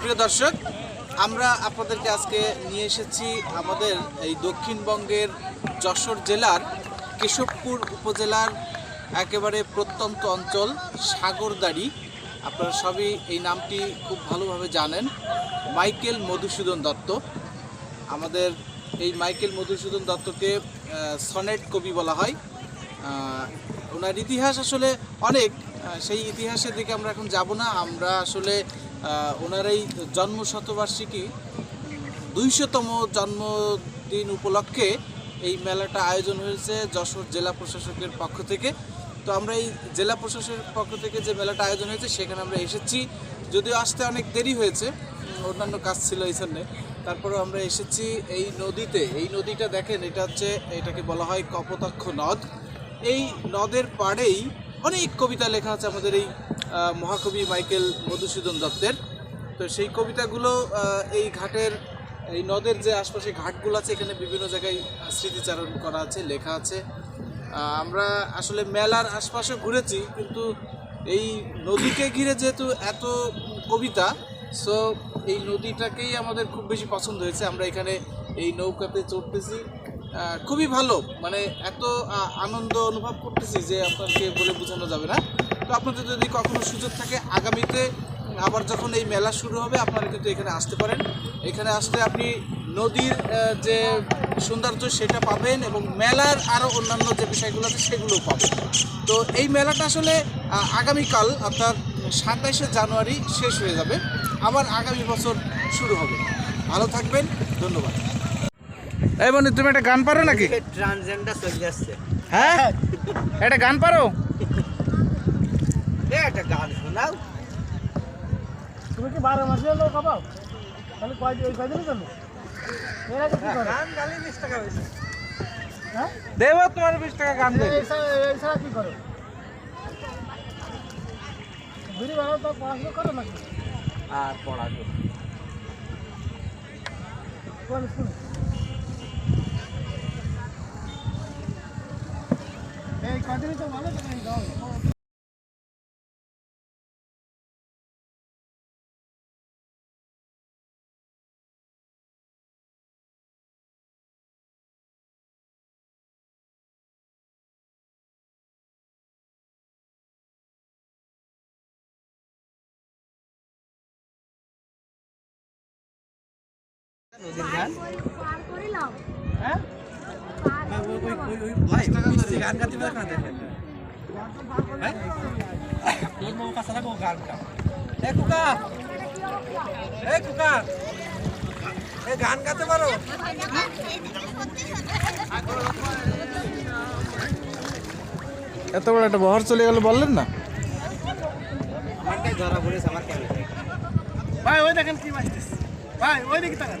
প্রিয় দর্শক, আমরা আপনাদেরকে আজকে নিয়ে এসেছি আমাদের এই দক্ষিণবঙ্গের যশোর জেলার কেশবপুর উপজেলার একেবারে প্রত্যন্ত অঞ্চল সাগরদাড়ি। আপনারা সবই এই নামটি খুব ভালোভাবে জানেন। মাইকেল মধুসূদন দত্ত। আমাদের এই মাইকেল মধুসূদন দত্তকে সনেট কবি বলা হয়। ওনার ইতিহাস আসলে অনেক সেই ইতিহাসের দিকে আমরা এখন যাব না। আমরা আসলে ওনার এই জন্ম শতবার্ষিকী দুইশতম জন্মদিন উপলক্ষে এই মেলাটা আয়োজন হয়েছে যশোর জেলা প্রশাসকের পক্ষ থেকে। তো আমরা এই জেলা প্রশাসনের পক্ষ থেকে যে মেলাটা আয়োজন হয়েছে, সেখানে আমরা এসেছি। যদিও আসতে অনেক দেরি হয়েছে অন্যান্য কাজ ছিল এই জন্যে। তারপরে আমরা এসেছি এই নদীতে। এই নদীটা দেখেন, এটা হচ্ছে, এটাকে বলা হয় কপোতাক্ষ নদ। এই নদের পাড়েই অনেক কবিতা লেখা আছে আমাদের এই মহাকবি মাইকেল মধুসূদন দত্তের। তো সেই কবিতাগুলো এই ঘাটের, এই নদের যে আশপাশে ঘাটগুলো আছে, এখানে বিভিন্ন জায়গায় স্মৃতিচারণ করা আছে, লেখা আছে। আমরা আসলে মেলার আশপাশে ঘুরেছি, কিন্তু এই নদীকে ঘিরে যেহেতু এত কবিতা সো এই নদীটাকেই আমাদের খুব বেশি পছন্দ হয়েছে। আমরা এখানে এই নৌকাতে চড়তেছি খুবই ভালো। মানে এত আনন্দ অনুভব করতেছি যে আপনাকে বলে বোঝানো যাবে না। তো আপনাদের যদি কখনো সুযোগ থাকে, আগামীতে আবার যখন এই মেলা শুরু হবে, আপনারা কিন্তু এখানে আসতে পারেন। এখানে আসলে আপনি নদীর যে সৌন্দর্য সেটা পাবেন এবং মেলার আরও অন্যান্য যে বিষয়গুলো আছে সেগুলো পাবেন। তো এই মেলাটা আসলে আগামীকাল অর্থাৎ সাতাইশে জানুয়ারি শেষ হয়ে যাবে। আবার আগামী বছর শুরু হবে। ভালো থাকবেন, ধন্যবাদ। এই বন্ধু তুমি একটা গান পারো নাকি? ট্রানজেন্ডার চলে আসছে। হ্যাঁ? একটা গান পারো? একটা গান শোনাও। তুমি কি বারো মাসে লোক খাবাও তাহলে কয় ওই কয়দিনই জন্য? গান গালি বিশ টাকা হয়েছে হ্যাঁ? দেব তোমার বিশ টাকা গান দেবে। এই ছাড়া- কি করো? ঘুরি বেড়াও তো পড়াশোনা করো নাকি? আর পড়া কোন স্কুলে নদীর গান পার করিলাম হ্যাঁ ভাই গান গাতে না দেখেন তোর মৌ কাছে থাকো গান এ কুকা এ কুকা এ গান গাতে পারো এত বড় একটা বহর চলে গেল বললেন না? আমারটাই ধরা পড়েছে আমার কেন ভাই ওই দেখেন কি বাজতেছে ভাই ওই দেখি তাকান।